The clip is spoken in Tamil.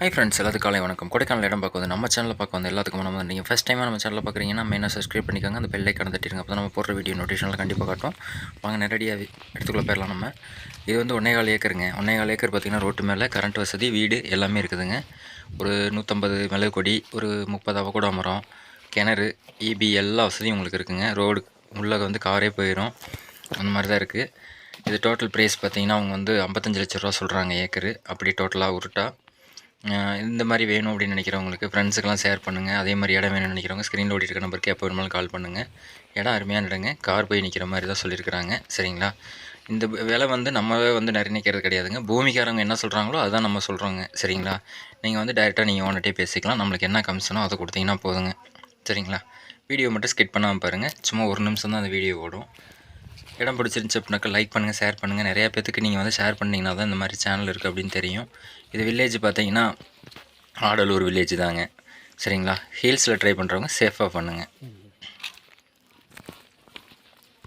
ஹை ஃப்ரெண்ட்ஸ் எல்லாத்துக்கும் காலை வணக்கம். கொடைக்கானல் இடம் பார்க்க வந்து நம்ம சேனலில் பார்க்க வந்து எல்லாத்துக்கும் நம்ம நீங்கள் ஃபஸ்ட் டைமாக நம்ம சேனலில் பார்க்குறீங்கன்னா மெயினாக சப்ஸ்கிரைப் பண்ணிக்கோங்க. அந்த பெல்லை கடந்துட்டிருங்க அப்போ நம்ம போடுற வீடியோ நோட்டிஃபிகேஷனில் கண்டிப்பாக காட்டும். வாங்க நேரடியாக இடத்துக்குள்ளே போயிடலாம் நம்ம. இது வந்து ஒன்னேகால் ஏக்கருங்க. ஒன்னேகால் ஏக்கர் பார்த்திங்கன்னா ரோட்டு மேலே கரண்ட் வசதி வீடு எல்லாமே இருக்குதுங்க. ஒரு நூற்றம்பது மிளகு கொடி ஒரு முப்பது அவக்கூட மரம் கிணறு இபி எல்லா வசதியும் உங்களுக்கு இருக்குதுங்க ரோடு உள்ளே வந்து காரே போயிடும் அந்த மாதிரி தான் இருக்குது இது டோட்டல் ப்ரைஸ் பார்த்தீங்கன்னா அவங்க வந்து ஐம்பத்தஞ்சு லட்ச ரூபா சொல்கிறாங்க ஏக்கரு. அப்படி டோட்டலாக உருட்டா இந்த மாதிரி வேணும் அப்படின்னு நினைக்கிறவங்களுக்கு ஃப்ரெண்ட்ஸுக்கெல்லாம் ஷேர் பண்ணுங்கள் அதே மாதிரி இடம் வேணும்னு நினைக்கிறவங்க ஸ்க்ரீனில் ஓடி இருக்க நம்பருக்கு எப்போ வேணுமாலும் கால் பண்ணுங்கள் இடம் அருமையான இடங்க கார் போய் நிற்கிற மாதிரி தான் சொல்லியிருக்கிறாங்க. சரிங்களா? இந்த விலை வந்து நம்மவே வந்து நிர்ணயிக்கிறது கிடையாதுங்க. பூமிக்காரங்க என்ன சொல்கிறாங்களோ அதுதான் நம்ம சொல்கிறோங்க சரிங்களா? நீங்கள் வந்து டைரெக்டாக நீங்கள் ஓனர்ட்டே பேசிக்கலாம். நம்மளுக்கு என்ன கமிஷனோ அதை கொடுத்தீங்கன்னா போதுங்க. சரிங்களா? வீடியோ மட்டும் ஸ்கிட் பண்ணாமல் பாருங்கள் சும்மா ஒரு நிமிஷம் தான் அந்த வீடியோ ஓடும். இடம் பிடிச்சிருந்துச்சி அப்படின்னாக்கா லைக் பண்ணுங்கள் ஷேர் பண்ணுங்கள் நிறையா பேத்துக்கு நீங்கள் வந்து ஷேர் பண்ணிங்கன்னா தான் இந்த மாதிரி சேனல் இருக்குது அப்படின்னு தெரியும். இது வில்லேஜ் பார்த்தீங்கன்னா ஆடலூர் வில்லேஜ் தாங்க. சரிங்களா? ஹீல்ஸில் ட்ரை பண்ணுறவங்க சேஃபாக பண்ணுங்கள்